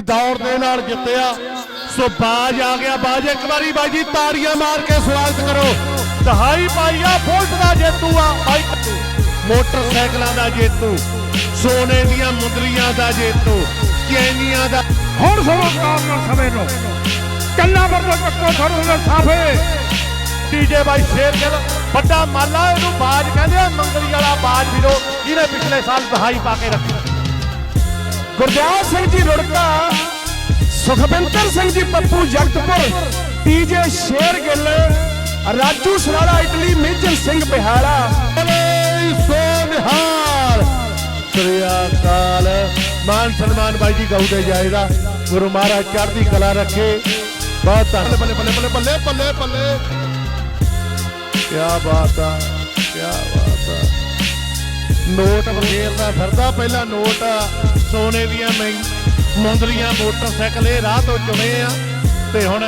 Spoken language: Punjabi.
ਦੌੜ ਦੇ ਨਾਲ ਜਿੱਤਿਆ। ਸੋ ਬਾਜ ਆ ਗਿਆ ਬਾਜ ਇੱਕ ਵਾਰੀ ਬਾਈ ਜੀ ਤਾੜੀਆਂ ਮਾਰ ਕੇ ਸਵਾਗਤ ਕਰੋ। ਦਹਾਈ ਪਾਈਆ ਫੁੱਟ ਦਾ ਜੇਤੂ ਆ ਬਾਈ ਮੋਟਰਸਾਈਕਲਾਂ ਦਾ ਜੇਤੂ ਸੋਨੇ ਦੀਆਂ ਮੁੰਦਰੀਆਂ ਦਾ ਜੇਤੂ ਚੈਨੀਆਂ ਦਾ ਹੁਣ ਸੁਣੋ ਕਾਰਨ ਸਮੇਂ ਨੂੰ। ਕੰਨਾਂ ਤੋਂ ਚੱਕੋ ਥੋੜੇ ਦੇ ਸਾਫੇ। ਡੀਜੇ ਬਾਈ ਸ਼ੇਰ ਗਿੱਲ ਵੱਡਾ ਮਾਲਾ ਇਹਨੂੰ ਬਾਜ ਕਹਿੰਦੇ ਆ ਮੰਗਲੀ ਵਾਲਾ ਬਾਜ ਵੀਰੋ ਜਿਹਨੇ ਪਿਛਲੇ ਸਾਲ ਦਹਾਈ ਪਾ ਕੇ ਰੱਖੀ। Gurdial Singh ji Rurka Sukhwinder Singh ji Pappu Jagatpur DJ Sher Gill Raju Sarala Italy major Singh Bihala. ਸੋ ਨਿਹਾਲ ਸ੍ਰੀ ਅਕਾਲ ਮਾਨ ਸਨਮਾਨ ਬਾਈ ਜੀ ਗਾਉ ਦੇ ਜਾਏਗਾ ਗੁਰੂ ਮਹਾਰਾਜ ਚੜ੍ਹਦੀ ਕਲਾ ਰੱਖੇ। ਬਹੁਤ ਧੰਨ। ਬੱਲੇ ਬੱਲੇ ਬੱਲੇ ਬੱਲੇ ਬੱਲੇ ਬੱਲੇ। ਕੀ ਬਾਤ ਆ ਕੀ ਬਾਤ ਆ। ਨੋਟ ਵਖੇਰਦਾ ਫਿਰਦਾ ਪਹਿਲਾਂ ਨੋਟ ਸੋਨੇ ਦੀਆਂ ਮਹਿੰ- ਮੁੰਦਰੀਆਂ ਮੋਟਰਸਾਈਕਲ ਇਹ ਰਾਹ ਤੋਂ ਚੁਣੇ ਆ। ਤੇ ਹੁਣ